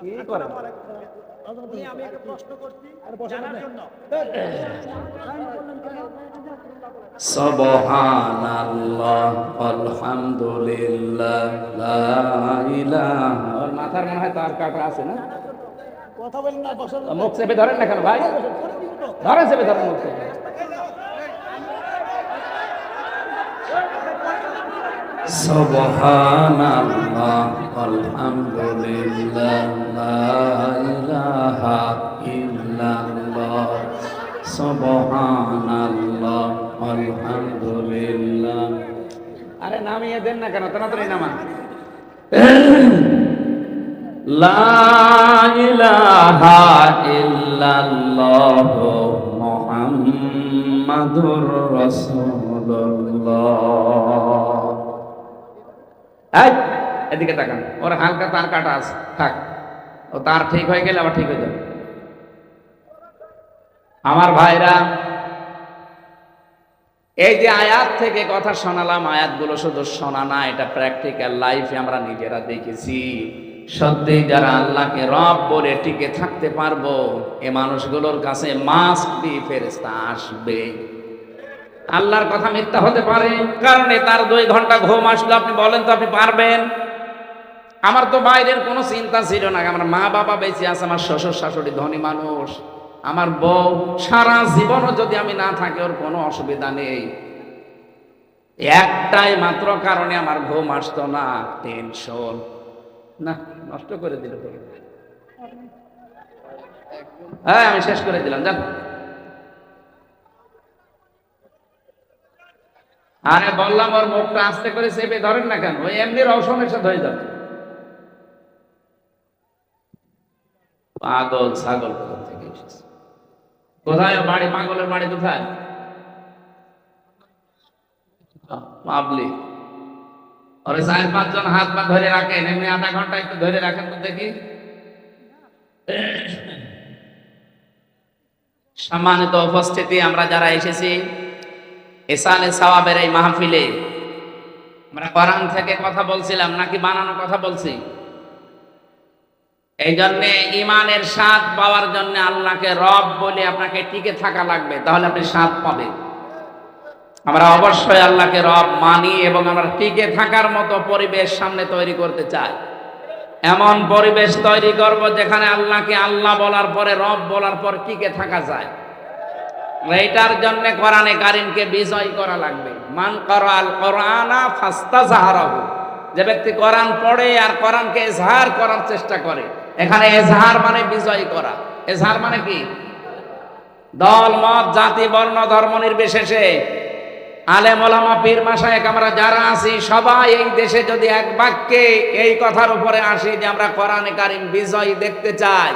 কি করেন? আমি একটা প্রশ্ন করছি জানার জন্য। সুবহানাল্লাহ আলহামদুলিল্লাহ লা ইলাহা ওর মাথার মনে হয় তার কাটা আছে না? কথা বলেন না বসেন। মুখ চেপে ধরেন না কেন ভাই? ধরেন চেপে ধরেন মুখ চেপে। সুবহানাল্লাহ আলহামদুলিল্লাহ লা ইলাহা ইল্লাল্লাহ সুবহানাল্লাহ আলহামদুলিল্লাহ। আরে নামিয়ে দেন না কেন? তাড়াতাড়ি নামান। লা ইলাহা ইল্লাল্লাহ মুহাম্মাদুর রাসূলুল্লাহ। এদিকে তাকান। ওর হালকা তার কাটা আছে। থাক। ও তার ঠিক হয়ে গেলে আবার ঠিক হয়ে যাবে। আমার ভাইরা, এই যে আয়াত থেকে কথা শোনালাম, আয়াতগুলো শুধু শোনা না, এটা প্র্যাকটিক্যাল লাইফে আমরা নিজেরা দেখেছি। সত্যি যারা আল্লাহকে রব বলে টিকে থাকতে পারব, এ মানুষগুলোর কাছে মাস্ট বি ফেরেস্তা আসবে। আল্লাহর কথা মিথ্যা হতে পারে। কারণে তার দুই ঘণ্টা ঘুম আসলো, আপনি বলেন তো আপনি পারবেন? আমার তো বাইরের কোনো চিন্তা ছিল না। আমার মা বাবা বেঁচে আছে, আমার শ্বশুর শাশুড়ি ধনী মানুষ। আমার বউ সারা জীবনও যদি আমি না থাকি, ওর কোনো অসুবিধা নেই। একটাই মাত্র কারণে আমার ঘুম আসতো না। টেনশন। না, নষ্ট করে দিল হ্যাঁ আমি শেষ করে দিলাম। জান আরে বললাম, ওর মুখটা আস্তে করে চেপে ধরেন না কেন? ওই এমনি রওশনের সাথে হয়ে যাবে। পাগল, ছাগল কোথা থেকে এসেছে? কোথায়? বাড়ি, পাগলের বাড়ি কোথায়? পাবলিক। ওরে চার, পাঁচজন হাত পা ধরে রাখেন, এমনি আধা ঘণ্টা একটু ধরে রাখেন তো দেখি। সম্মানিত উপস্থিতি, আমরা যারা এসেছি এসালে সাওয়াবের এই মাহফিলে আমরা কোরআন থেকে কথা বলছিলাম, নাকি বানানো কথা বলছি? এই জন্যে ইমানের স্বাদ পাওয়ার জন্য আল্লাহকে রব বলে আপনাকে টিকে থাকা লাগবে, তাহলে আপনি স্বাদ পাবেন। আমরা অবশ্যই আল্লাহকে রব মানি এবং আমরা টিকে থাকার মতো পরিবেশ সামনে তৈরি করতে চাই। এমন পরিবেশ তৈরি করব যেখানে আল্লাহকে আল্লাহ বলার পরে, রব বলার পর টিকে থাকা যায়। এইটার জন্য কোরআনে কারিমকে বিজয় করা লাগবে। মান করাল কোরআনা ফাস্তা জাহারাহু যে ব্যক্তি কোরআন পড়ে আর কোরআনকে এজহার করার চেষ্টা করে, এখানে এজহার মানে বিজয় করা। এজহার মানে কি? দল, মত, জাতি, বর্ণ, ধর্ম নির্বিশেষে। আলেম, ওলামা, পীর মাসায়েক আমরা যারা আছি, সবাই এই দেশে যদি এক বাক্যে এই কথার উপরে আসি যে আমরা কোরআনে কারিম বিজয় দেখতে চাই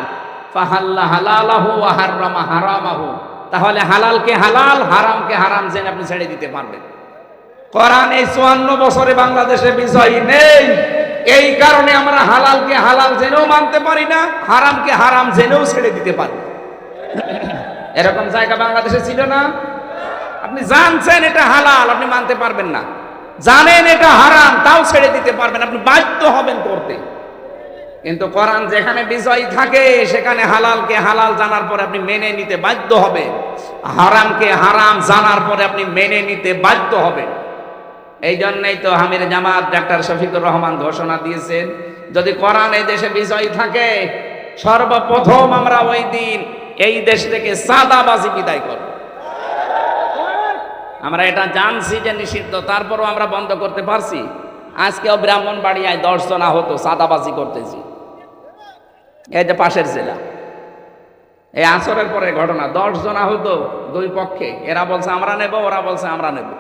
হালালাহু হাররামা হারামাহু। তাহলে হালালকে হালাল, হারামকে হারাম জেনে আপনি ছেড়ে দিতে পারবেন। কোরআন এই চুয়ান্ন বছরে বাংলাদেশে বিজয় নেই। এই কারণে আমরা হালালকে হালাল জেনেও মানতে পারি না, হারামকে হারাম জেনেও ছেড়ে দিতে পারি। এরকম জায়গা বাংলাদেশে ছিল না? আপনি জানছেন এটা হালাল, আপনি মানতে পারবেন না। জানেন এটা হারাম, তাও ছেড়ে দিতে পারবেন আপনি বাধ্য হবেন করতে। কিন্তু কোরআন যেখানে বিজয় থাকে, সেখানে হালালকে হালাল জানার পরে আপনি মেনে নিতে বাধ্য হবেন। হারামকে হারাম জানার পরে আপনি মেনে নিতে বাধ্য হবেন। এই জন্যই তো হামির জামাত ডাক্তার শফিকুর রহমান ঘোষণা দিয়েছেন, যদি কোরআন এই দেশে বিজয় থাকে, সর্বপ্রথম আমরা ওই দিন এই দেশ থেকে সাদাবাজি বিদায় করব। আমরা এটা জানছি যে নিষিদ্ধ, তারপরও আমরা বন্ধ করতে পারছি। আজকেও ব্রাহ্মণ বাড়িয়ায় দশ জনা হতো সাদাবাজি করতেছি। এই যে পাশের জেলা। এই আসরের পরে ঘটনা, দশ জনা হতো দুই পক্ষে। এরা বলছে, আমরা নেব, ওরা বলছে, আমরা নেব।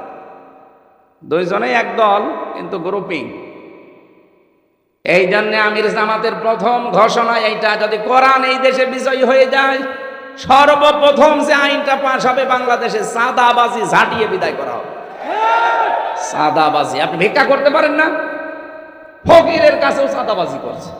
দুইজনেই এক দল, কিন্তু গ্রুপিং এই জন্য আমির জামাতের প্রথম ঘোষণা এইটা, যদি কোরআন এই দেশে বিজয়ী হয়ে যায়, সর্বপ্রথম যে আইনটা পাশ হবে বাংলাদেশে, সাদাবাজি ঝাঁটিয়ে বিদায় করা হবে। সাদাবাজি, আপনি ভিক্ষা করতে পারেন না? ফকিরের কাছেও সাদাবাজি করছে।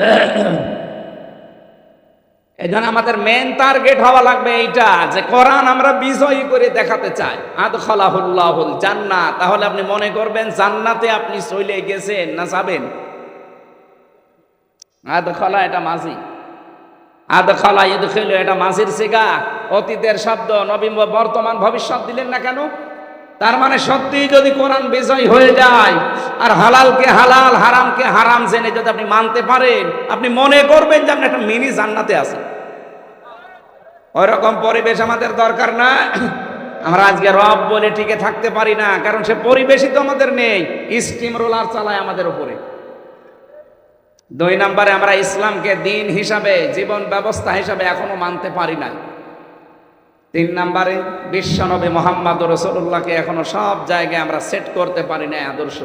এই জন্য আমাদের মেন টার্গেট হওয়া লাগবে এইটা, যে কোরআন আমরা বিজয়ী করে দেখাতে চাই। আদ খালাহুল্লাহুল জান্নাত। তাহলে আপনি মনে করবেন, জান্নাতে আপনি চলে গেছেন না যাবেন? আদখলা এটা মাঝি আদখলা ইদখিল এটা মাঝির সিগা। অতীতের শব্দ নবীন বর্তমান ভবিষ্যৎ দিলেন না কেন? তার মানে সত্যি যদি কোরআন বিজয় হয়ে যায়, আর হালালকে হালাল, হারামকে হারাম জেনে যদি আপনি মানতে পারেন, আপনি মনে করবেন যে আপনি একটা মিনি জান্নাতে আছেন। ওইরকম পরিবেশ আমাদের দরকার না। আমরা আজকে রব বলে টিকে থাকতে পারি না, কারণ সে পরিবেশই তো আমাদের নেই। স্টিম রোলার চালায় আমাদের উপরে। দুই নম্বরে আমরা ইসলামকে দিন হিসাবে, জীবন ব্যবস্থা হিসাবে এখনও মানতে পারি না তিন নম্বরে, বিশ্বনবী মোহাম্মদ রসুল্লাহকে এখনও সব জায়গায় আমরা সেট করতে পারি না আদর্শ।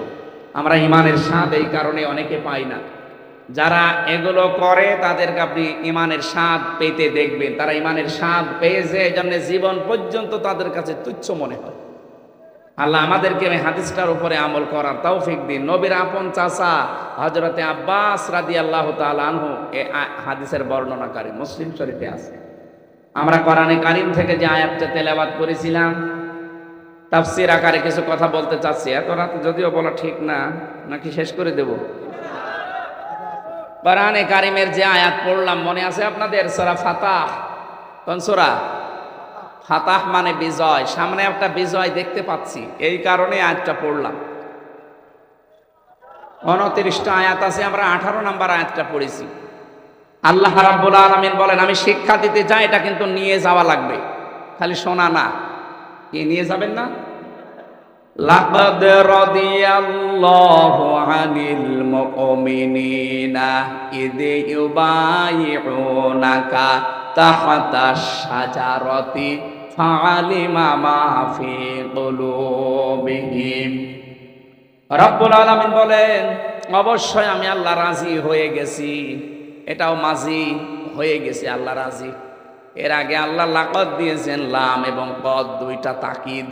আমরা ইমানের স্বাদ এই কারণে অনেকে পাই না। যারা এগুলো করে, তাদেরকে আপনি ইমানের স্বাদ পেতে দেখবেন। তারা ইমানের স্বাদ পেয়েছে এই জন্য জীবন পর্যন্ত তাদের কাছে তুচ্ছ মনে হয়। আল্লাহ আমাদেরকে এই হাদিসটার উপরে আমল করার তৌফিক দিন। নবীর আপন চাচা হজরতে আব্বাস রাদি আল্লাহ আনহু এ হাদিসের বর্ণনাকারী, মুসলিম শরীফে আছে। আমরা কোরআনে কারিম থেকে যে আয়াতটা তেলাবাদ করেছিলাম, তাফসির আকারে কিছু কথা বলতে চাচ্ছি। এত রাতে যদিও বলা ঠিক না, নাকি শেষ করে দেব? কোরআনে কারিমের যে আয়াত পড়লাম, মনে আছে আপনাদের? সোরা ফাতাহ। কোন সোরা? ফাতাহ মানে বিজয়। সামনে একটা বিজয় দেখতে পাচ্ছি। এই কারণে আয়াতটা পড়লাম। উনত্রিশটা আয়াত আছে, আমরা আঠারো নাম্বার আয়াতটা পড়েছি। আল্লাহ রাব্বুল আলামিন বলেন, আমি শিক্ষা দিতে চাই, এটা কিন্তু নিয়ে যাওয়া লাগবে। খালি শোনা না। কি, নিয়ে যাবেন না? লাকাদ রাদিয়াল্লাহু আনিল মুমিনিনা ইদ ইউবাইউনাকা তাহতা শাজারাতি ফাআলিমা মা ফি কুলুবিহিম। রব্বুল আলামিন বলেন, অবশ্যই আমি আল্লাহ রাজি হয়ে গেছি। এটাও মাঝি হয়ে গেছে, আল্লাহ রাজি। এর আগে আল্লাহ লাকত দিয়েছেন লাম এবং পদ দুইটা তাকিদ।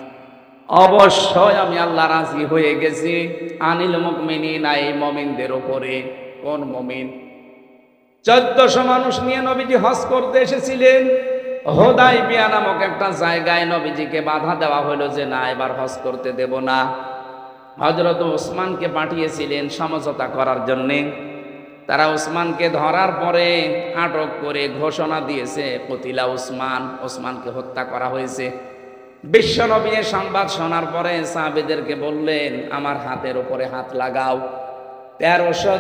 অবশ্যই আমি আল্লাহ রাজি হয়ে গেছি। আনিল মুকমিনিনা এই মমিনদের ওপরে কোন মমিন? চোদ্দশো মানুষ নিয়ে নবীজি হজ করতে এসেছিলেন। হোদাই বিয়া নামক একটা জায়গায় নবীজিকে বাধা দেওয়া হলো যে, না, এবার হজ করতে দেব না। হজরত ওসমানকে পাঠিয়েছিলেন সমঝোতা করার জন্যে। তারা ওসমানকে ধরার পরে আটক করে ঘোষণা দিয়েছে, কতিলা ওসমান, ওসমানকে হত্যা করা হয়েছে। বিশ্বনবী সংবাদ শোনার পরে সাহাবেদেরকে বললেন, আমার হাতের উপরে হাত লাগাও। তেরোশো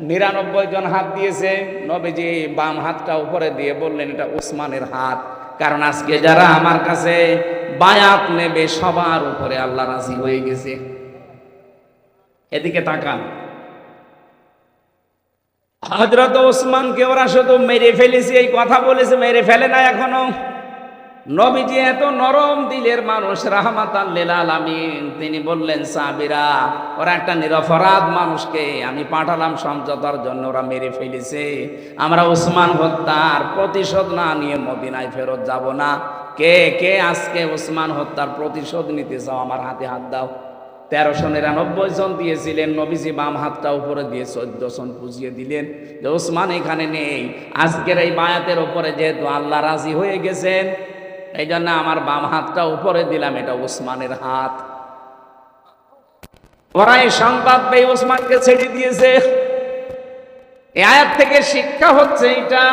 নিরানব্বই জন হাত দিয়েছে। নবীজি বাম হাতটা উপরে দিয়ে বললেন, এটা উসমানের হাত। কারণ আজকে যারা আমার কাছে বায়াত নেবে, সবার উপরে আল্লাহ রাজি হয়ে গেছে। এদিকে তাকান। হজরত ওসমানকে ওরা শুধু মেরে ফেলেছে, এই কথা বলেছে, মেরে ফেলে না এখনও। নবীজি এত নরম দিলের মানুষ রাহমাত তিনি বললেন সাবিরা ওরা একটা নিরপরাধ মানুষকে আমি পাঠালাম সমঝোতার জন্য, ওরা মেরে ফেলেছে। আমরা ওসমান হত্যার প্রতিশোধ না নিয়ে মদিনায় ফেরত যাব না। কে কে আজকে ওসমান হত্যার প্রতিশোধ নিতে চাও? আমার হাতে হাত দাও। তেরোশো নিরানব্বই জন দিয়েছিলেন, নবীজি বাম হাতটা উপরে দিয়ে চোদ্দ জন পুজিয়ে দিলেন যে ওসমান এখানে নেই। আজকের এই বায়াতের উপরে যেহেতু আল্লাহ রাজি হয়ে গেছেন এই জন্য আমার বাম হাতটা উপরে দিলাম, এটা ওসমানের হাত। ওরা এই সংবাদ পেয়ে ওসমানকে ছেড়ে দিয়েছে। এই আয়াত থেকে শিক্ষা হচ্ছে এটা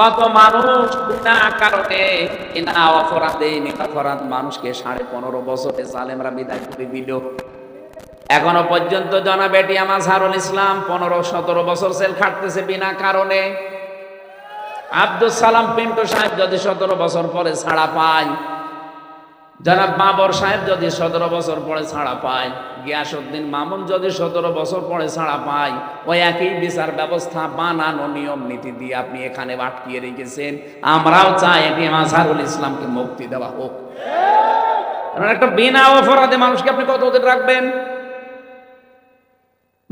কত মানুষ বিনা কারণে বিনা অপরাধে নিরাপরাধ মানুষকে সাড়ে পনেরো বছরে জালেমরা বিদায় করে দিল। এখনও পর্যন্ত জনা বেটি আমার সারুল ইসলাম পনেরো, সতেরো বছর সেল খাটতেছে বিনা কারণে। আব্দুল সালাম পিন্টু সাহেব যদি সতেরো বছর পরে ছাড়া পায় জনাব বাবর সাহেব যদি সতেরো বছর পরে ছাড়া পায় গিয়াসুদ্দিন মামুন যদি সতেরো বছর পরে ছাড়া পায়, ওই একই বিচার ব্যবস্থা বানানো নিয়ম নীতি দিয়ে আপনি এখানে আটকিয়ে রেখেছেন। আমরাও চাই এটি মাঝারুল ইসলামকে মুক্তি দেওয়া হোক। একটা বিনা অপরাধে মানুষকে আপনি কতদিন রাখবেন?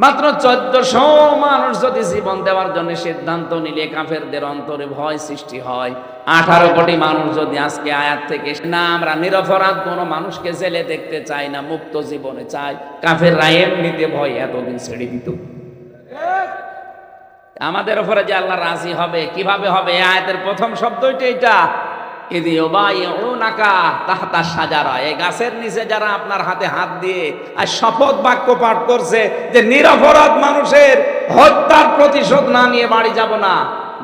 মাত্র চোদ্দশো মানুষ যদি জীবন দেওয়ার জন্য সিদ্ধান্ত নিলে কাফেরদের অন্তরে ভয় সৃষ্টি হয়। আঠারো কোটি মানুষ যদি আজকে আয়াত থেকে না, আমরা নিরপরাধ, কোনো মানুষকে জেলে দেখতে চাই না, মুক্ত জীবনে চাই। কাফেররা এমনিতে ভয়, এতদিন ছেড়ে দিত। আমাদের ওপরে যে আল্লাহ রাজি হবে, কীভাবে হবে? আয়াতের প্রথম শব্দটি এটা।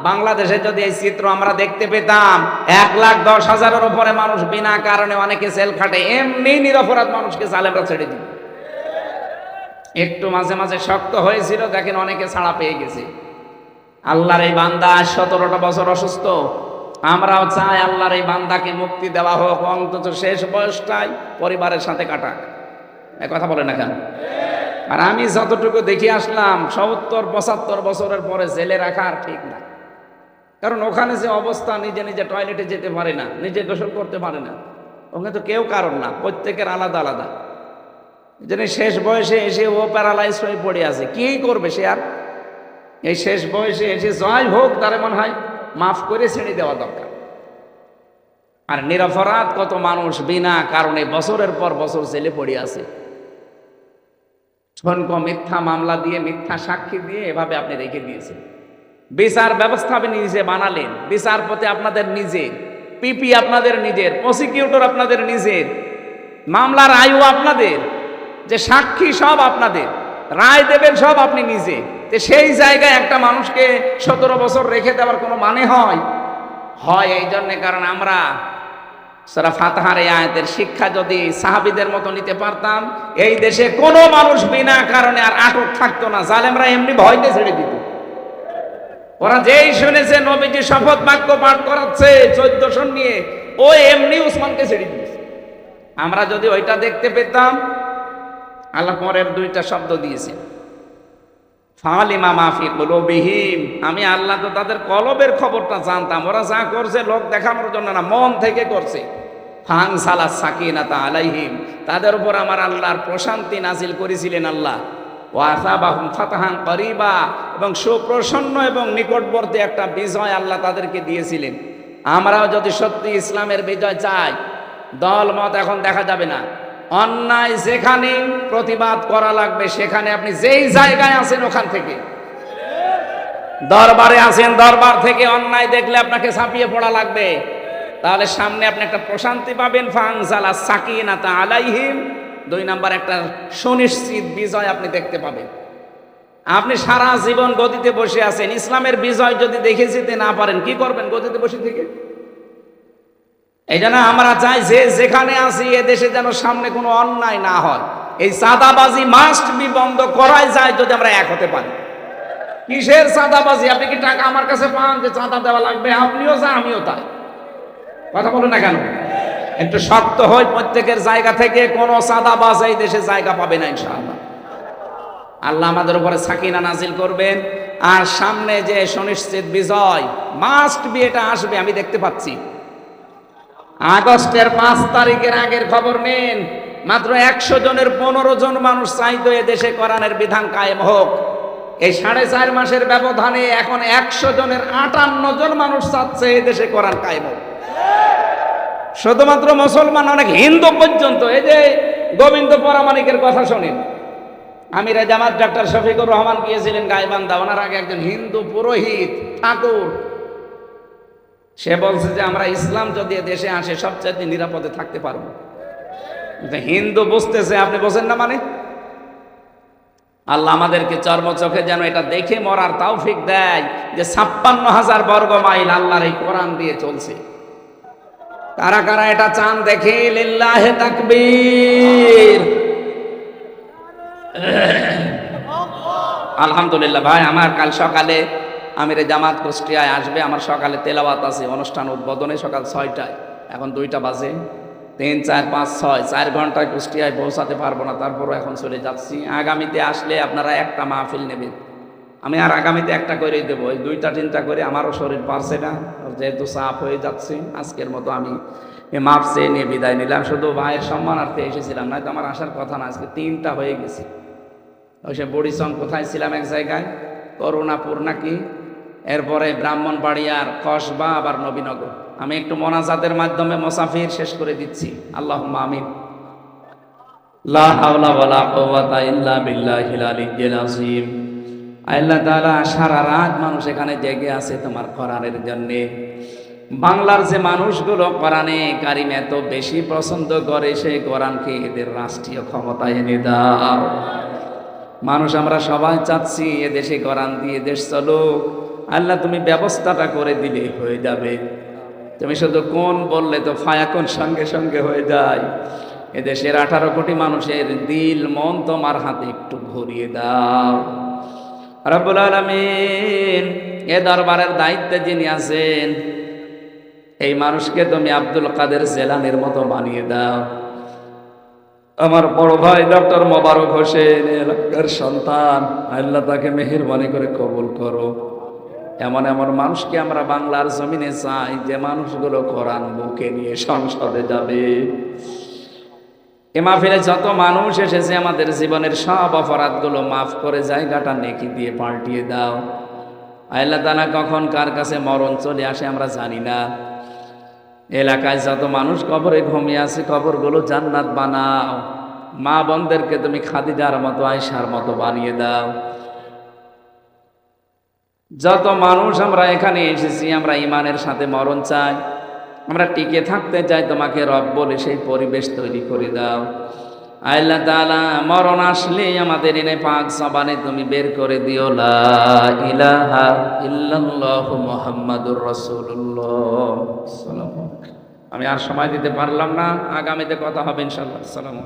বাংলাদেশে যদি এই চিত্র আমরা দেখতে পেতাম, এক লাখ দশ হাজারের উপরে মানুষ বিনা কারণে অনেকে সেল খাটে, এমনি নিরপরাধ মানুষকে জালেমরা ছেড়ে দিবে একটু মাঝে মাঝে শক্ত হয়েছিল, দেখেন অনেকে ছাড়া পেয়ে গেছে। আল্লাহর এই বান্দা সতেরোটা বছর অসুস্থ। আমরাও চাই আল্লাহর এই বান্দাকে মুক্তি দেওয়া হোক, অন্তত শেষ বয়সটাই পরিবারের সাথে কাটাক। এ কথা বলে না কেন? আর আমি যতটুকু দেখে আসলাম, সত্তর, পঁচাত্তর বছরের পরে জেলে রাখা আর ঠিক না। কারণ ওখানে যে অবস্থা, নিজে নিজে টয়লেটে যেতে পারে না, নিজে গোসল করতে পারে না। ওখানে তো কেউ কারণ না, প্রত্যেকের আলাদা আলাদা। জন্য শেষ বয়সে এসে ও প্যারালাইজ হয়ে পড়ে আছে। কি করবে সে আর? এই শেষ বয়সে এসে জয় হোক, তারে মনে হয় মাফ করে ছেড়ে দেওয়া দরকার। আর নিরপরাধ কত মানুষ বিনা কারণে বছরের পর বছর জেলে পড়ে আছে। ঠনক মিথ্যা মামলা দিয়ে, মিথ্যা সাক্ষী দিয়ে এভাবে আপনি রেখে দিয়েছেন। বিচার ব্যবস্থা আপনি নিজে বানালেন, বিচারপতি আপনাদের নিজের পিপি আপনাদের নিজের প্রসিকিউটর আপনাদের নিজের, মামলার আয়ু আপনাদের, যে সাক্ষী সব আপনাদের। রায় দেবেন সব আপনি নিজে। তো সেই জায়গায় একটা মানুষকে সতেরো বছর রেখে দেওয়ার কোনো মানে হয়? হয় এই জন্যে কারণ আমরা সারা ফাতাহার এই আয়াতের শিক্ষা যদি সাহাবিদের মতো নিতে পারতাম, এই দেশে কোনো মানুষ বিনা কারণে আর আটক থাকতো না, জালেমরা এমনি ভয়তে ছেড়ে দিত। ওরা যেই শুনেছে, নবীজি শপথ বাক্য পাঠ করাচ্ছে চোদ্দশো নিয়ে, ও এমনি উসমানকে ছেড়ে দিয়েছে। আমরা যদি ওইটা দেখতে পেতাম আল্লাহ পরের দুইটা শব্দ দিয়েছে। ফালিমা মাফি কলবিহীন আমি আল্লাহ তো তাদের কলবের খবরটা জানতাম। ওরা যা করছে, লোক দেখানোর জন্য না, মন থেকে করছে। ফাং সালা সাকিনাতা আলাইহিম। তাদের উপর আমার আল্লাহর প্রশান্তি নাজিল করেছিলেন আল্লাহ। ও আসাবাহুম ফাতাহান করিবা। এবং সুপ্রসন্ন এবং নিকটবর্তী একটা বিজয় আল্লাহ তাদেরকে দিয়েছিলেন। আমরাও যদি সত্যি ইসলামের বিজয় চাই দল মত এখন দেখা যাবে না। অন্যায় যেখানে প্রতিবাদ করা লাগবে, সেখানে আপনি যেই জায়গায় আছেন ওখান থেকে। দরবারে আছেন, দরবার থেকে অন্যায় দেখলে আপনাকে ছাপিয়ে পড়া লাগবে। তাহলে সামনে আপনি একটা প্রশান্তি পাবেন ফাংসালা সাকিনাতা আলাইহিম। দুই নাম্বার, একটা সুনিশ্চিত বিজয় আপনি দেখতে পাবেন। আপনি সারা জীবন গদিতে বসে আছেন, ইসলামের বিজয় যদি দেখে যেতে না পারেন, কি করবেন গদিতে বসে থেকে? এই জন্য আমরা চাই যে যেখানে আছি এ দেশে যেন সামনে কোনো অন্যায় না হয়। এই চাঁদাবাজি মাস্ট বি বন্ধ করাই যায় যদি আমরা এক হতে পারি। কিসের চাঁদাবাজি? আপনি কি টাকা আমার কাছে পান যে চাঁদা দেওয়া লাগবে? আপনিও যা আমিও তাই। কথা বলুন না কেন? একটু শক্ত হয় প্রত্যেকের জায়গা থেকে কোনো চাঁদাবাজ এই দেশে জায়গা পাবে না ইনশাআল্লাহ। আল্লাহ আমাদের উপরে সাকিনা নাজিল করবেন। আর সামনে যে সুনিশ্চিত বিজয় মাস্ট বি এটা আসবে, আমি দেখতে পাচ্ছি। আগস্টের পাঁচ তারিখের আগের খবর নেন। মাত্র একশো জনের পনেরো জন মানুষ চাইতো এ দেশে কোরআনের বিধান কায়েম হোক। এই সাড়ে চার মাসের ব্যবধানে এখন একশো জনের আটান্ন জন মানুষ চাচ্ছে এ দেশে কোরআন কায়েম হোক। শুধুমাত্র মুসলমান, অনেক হিন্দু পর্যন্ত, এই যে গোবিন্দ পরামানিকের কথা শোনেন। আমির জামাত ডাক্তার শফিকুর রহমান গিয়েছিলেন গাইবান্ধা, ওনার আগে একজন হিন্দু পুরোহিত, ঠাকুর। সে বলছে যে আমরা ইসলাম যদি দেশে আসে, সবচাইতে নিরাপদে থাকতে পারব। হিন্দু বুঝতেছে, আপনি বোঝেন না মানে? আল্লাহ আমাদেরকে চর্ম চোখে যেন এটা দেখে মরার তৌফিক দেয় যে ছাপ্পান্ন হাজার বর্গ মাইল আল্লাহর এই কোরআন দিয়ে চলছে। কারা কারা এটা চান দেখে? লিল্লাহে তাকবীর। আলহামদুলিল্লাহ ভাই, আমার কাল সকালে আমির জামাত কুষ্টিয়ায় আসবে, আমার সকালে তেলাওয়াত আছে, অনুষ্ঠান উদ্বোধনে সকাল ছয়টায়। এখন দুইটা বাজে, তিন, চার, পাঁচ, ছয়, চার ঘন্টায় কুষ্টিয়ায় পৌঁছাতে পারব না, তারপরও এখন চলে যাচ্ছি। আগামীতে আসলে আপনারা একটা মাহফিল নেবেন। আমি আর আগামীতে একটা করেই দেবো, ওই দুইটা, তিনটা করে আমারও শরীর পারছে না, যেহেতু চাপ হয়ে যাচ্ছে, আজকের মতো আমি মাপ চেয়ে নিয়ে বিদায় নিলাম। শুধু ভাইয়ের সম্মানার্থে এসেছিলাম, নয়তো আমার আসার কথা না, আজকে তিনটা হয়ে গেছে। ওই সে বড়িসং কোথায় ছিলাম এক জায়গায়? করুণাপুর নাকি? এরপরে ব্রাহ্মণবাড়িয়ার কসবা আবার নবীনগর। আমি একটু মোনাজাতের মাধ্যমে মোসাফির শেষ করে দিচ্ছি। আল্লাহ আমিন সারা রাত মানুষ এখানে জেগে আছে তোমার কোরআনের জন্য। বাংলার যে মানুষগুলো কোরআনে কারিম এত বেশি পছন্দ করে সেই কোরআনকে এদের রাষ্ট্রীয় ক্ষমতায় এনে দাও। মানুষ আমরা সবাই চাচ্ছি এদেশে দেশে কোরআন দিয়ে দেশ চলুক। আল্লাহ তুমি ব্যবস্থাটা করে দিলে হয়ে যাবে। তুমি শুধু কোন বললে তো ফায়াকুন সঙ্গে সঙ্গে হয়ে যায়। এদেশের আঠারো কোটি মানুষের দিল, মন তোমার হাতে একটু ঘুরিয়ে দাও। রব্বুল আলমিন, এ দরবারের দায়িত্বে যিনি আছেন, এই মানুষকে তুমি আব্দুল কাদের জেলানের মতো বানিয়ে দাও। আমার বড় ভাই ডক্টর মোবারক হোসেন এলাকার সন্তান, আল্লাহ তাকে মেহেরবানি করে কবুল করো। এমন এমন মানুষকে আমরা বাংলার জমিনে চাই যে মানুষগুলো কোরআন বুকে নিয়ে সংসদে যাবে। এ মাহফিলে যত মানুষ এসেছে, আমাদের জীবনের সব অপরাধগুলো মাফ করে জায়গাটা নেকি দিয়ে পাল্টিয়ে দাও। আল্লাহ তালা কখন কার কাছে মরণ চলে আসে আমরা জানি না। এলাকায় যত মানুষ কবরে ঘুমিয়ে আছে, কবরগুলো জান্নাত বানাও। মা বোনদেরকে তুমি খাদিজার মতো আয়সার মতো বানিয়ে দাও। যত মানুষ আমরা এখানে এসেছি, আমরা ইমানের সাথে মরণ চাই আমরা টিকে থাকতে চাই, তোমাকে রব বলে সেই পরিবেশ তৈরি করে দাও আল্লাহ তালা মরণ আসলে আমাদের এনে পাক সবানে তুমি বের করে দিও ইলাহা মুহাম্মাদুর সাল্লাম। আমি আর সময় দিতে পারলাম না, আগামীতে কথা হবে ইনশাআল্লাহ আসসালামু আলাইকুম।